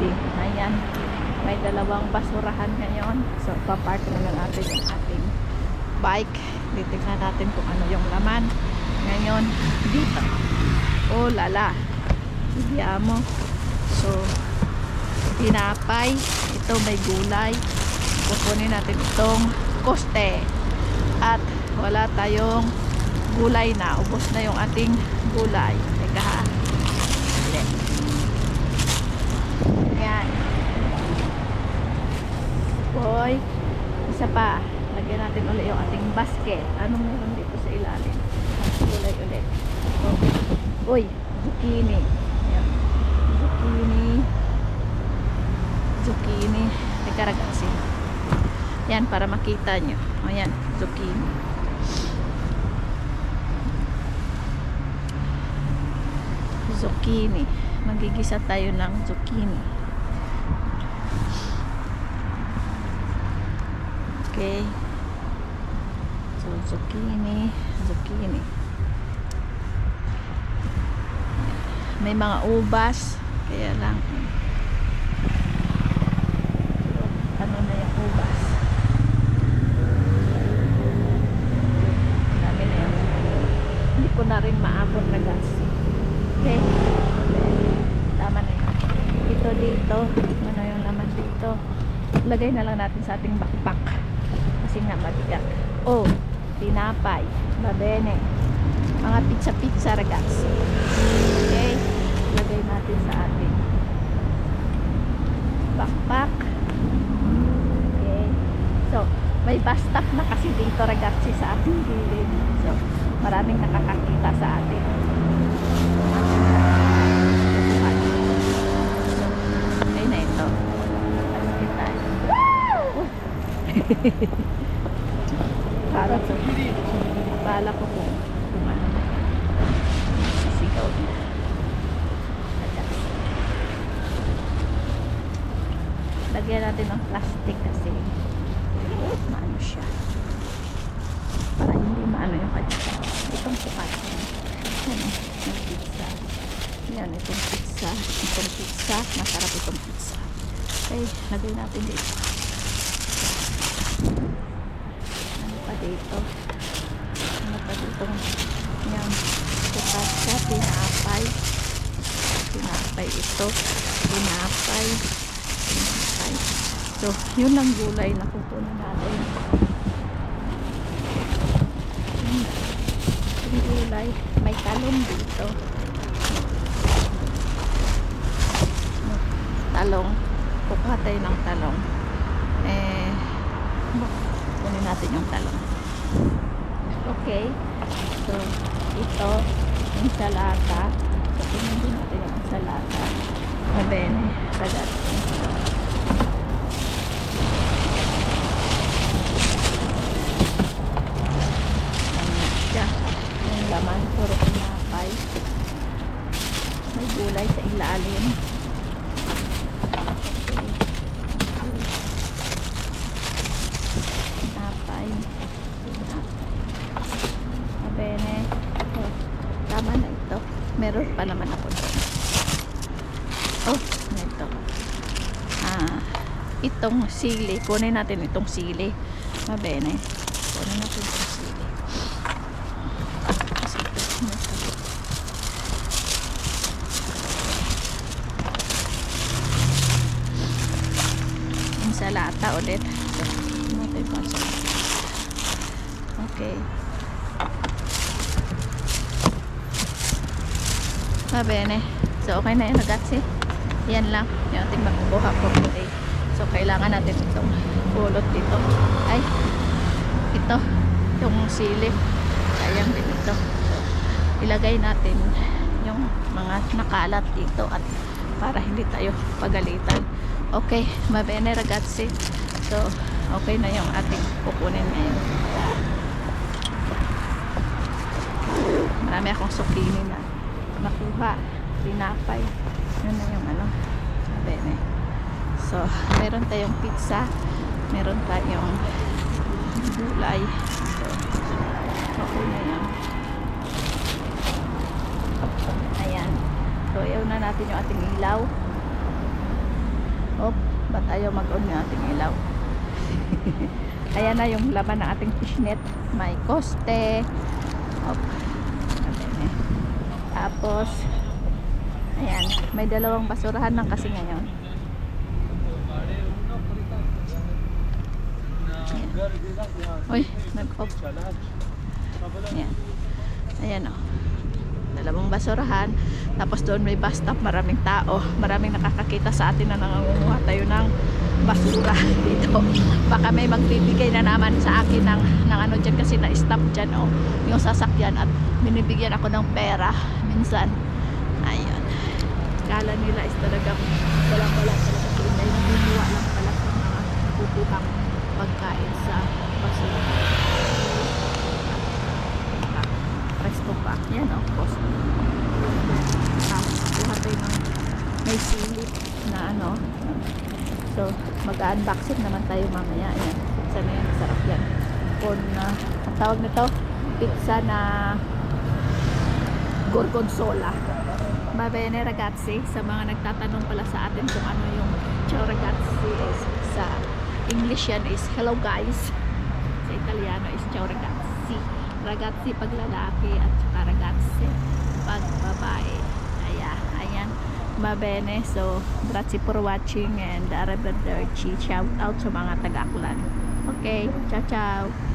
ragazzi. Ayan. May dalawang basurahan ngayon. So, papark na lang natin yung ating bike. Titignan natin kung ano yung laman. Ngayon, dito. Oh, lala. Ibiyamo. So, tinapay. Ito may gulay. Kukunin natin itong koste. At wala tayong gulay na. Ubos na yung ating gulay. Teka ha. Dali. Yan. Boy. Isa pa. Lagyan natin ulit yung ating basket. Anong meron dito sa ilalim? Gulay ulit. Oh. Uy, zucchini. Ayan. Zucchini. Zucchini. Teka ragazzi. Yan, para makita nyo. Ayan, zucchini. Zucchini. Magigisa tayo ng zucchini. Okay. So, zucchini. Zucchini. May mga ubas. Kaya lang. Ano na yung ubas? Dami na yun. Hindi ko na rin maabot na gas. Okay. Tama na yun. Ito dito. Ano yung laman dito? Lagay na lang natin sa ating backpack. Kasi nga mabigat. Oh, tinapay. Babene. Mga pizza-pizza ragazzi. Okay. Lagay natin sa ating backpack. Okay. So, may bus stop na kasi dito ragazzi sa ating gilid. So, maraming nakakakita sa atin. Okay na ito. Basket tayo. Para ko. Bala ko kung ano na. Lagyan natin ng plastic kasi maano siya. Para hindi maano yung kanya. Itong sukat. Ano, yung pizza. Yan, itong pizza. Itong pizza. Masarap itong pizza. Okay, lagay natin dito. Ano pa dito? Ano pa dito? Yan. Putasa, tinapay. Tinapay ito. Tinapay. Tinapay. So, yun lang gulay na kukunin natin. Yun. Yung gulay. May talong dito. Talong. Kukuha tayo ng talong. Eh, kunin natin yung talong. Okay. So, ito, ensalada. So, kunin din natin yung ensalada. Va bene, ragazzi. Ayan siya. Yung laman, puro pinapay. May gulay sa ilalim. Pinapay. Pinapay. Abene. Oh, tama na ito. Meron pa naman ako doon. Oh, ito. Ah, itong sili. Kunin natin itong sili. Mabene. Kunin natin itong sili. Kasi. Insalata ulit. Okay. Va bene. So, okay na yun, ragazzi. Yan lang. Yung ating makukuha po today. So, kailangan natin itong pulot dito. Ay, ito. Yung sili. Sayang din ito. So, ilagay natin yung mga nakalat dito at para hindi tayo pagalitan. Okay, va bene ragazzi. So, okay na yung ating kukunin ngayon. Marami akong zucchini na nakuha. Tinapay. Yun na yung ano. Sabi na. So, meron tayong pizza. Meron tayong gulay. So, okay na yan. Ayan. So, ayaw na natin yung ating ilaw. Hop, ba't ayaw mag-on yung ating ilaw? Ayan na yung laman ng ating fishnet. May koste. Hop. Ayan eh. Tapos, ayan, may dalawang basurahan lang kasi ngayon. Uy, nag-off. Ayan. Ayan o. Dalawang basurahan. Tapos doon may bus stop. Maraming tao. Maraming nakakakita sa atin na nangangunguha tayo ng basura dito. Baka may magbibigay na naman sa akin ng, ng ano dyan kasi na-stop dyan o. Yung sasakyan at binibigyan ako ng pera minsan. Ayun. Kala nila is talagang walang-wala talaga sila. Dahil nabubuwa lang pala sa mga nakukuhang pagkain sa basura. Resto pa. Yan o, post. Tapos, kuha tayo ng may silip na ano. So, mag-unboxing naman tayo mamaya. Ayan. Pizza na yan. Sarap yan. Corn na, ang tawag nito, pizza na gorgonzola. Va bene ragazzi, sa mga nagtatanong pala sa atin kung ano yung ciao ragazzi sa English yan is hello guys. Sa Italiano is ciao ragazzi. Ragazzi pag lalaki at saka ragazzi pag babae. Aya, ayan. Va bene. So, grazie for watching and arrivederci. Shout out sa mga taga-Aklan. Okay, ciao ciao.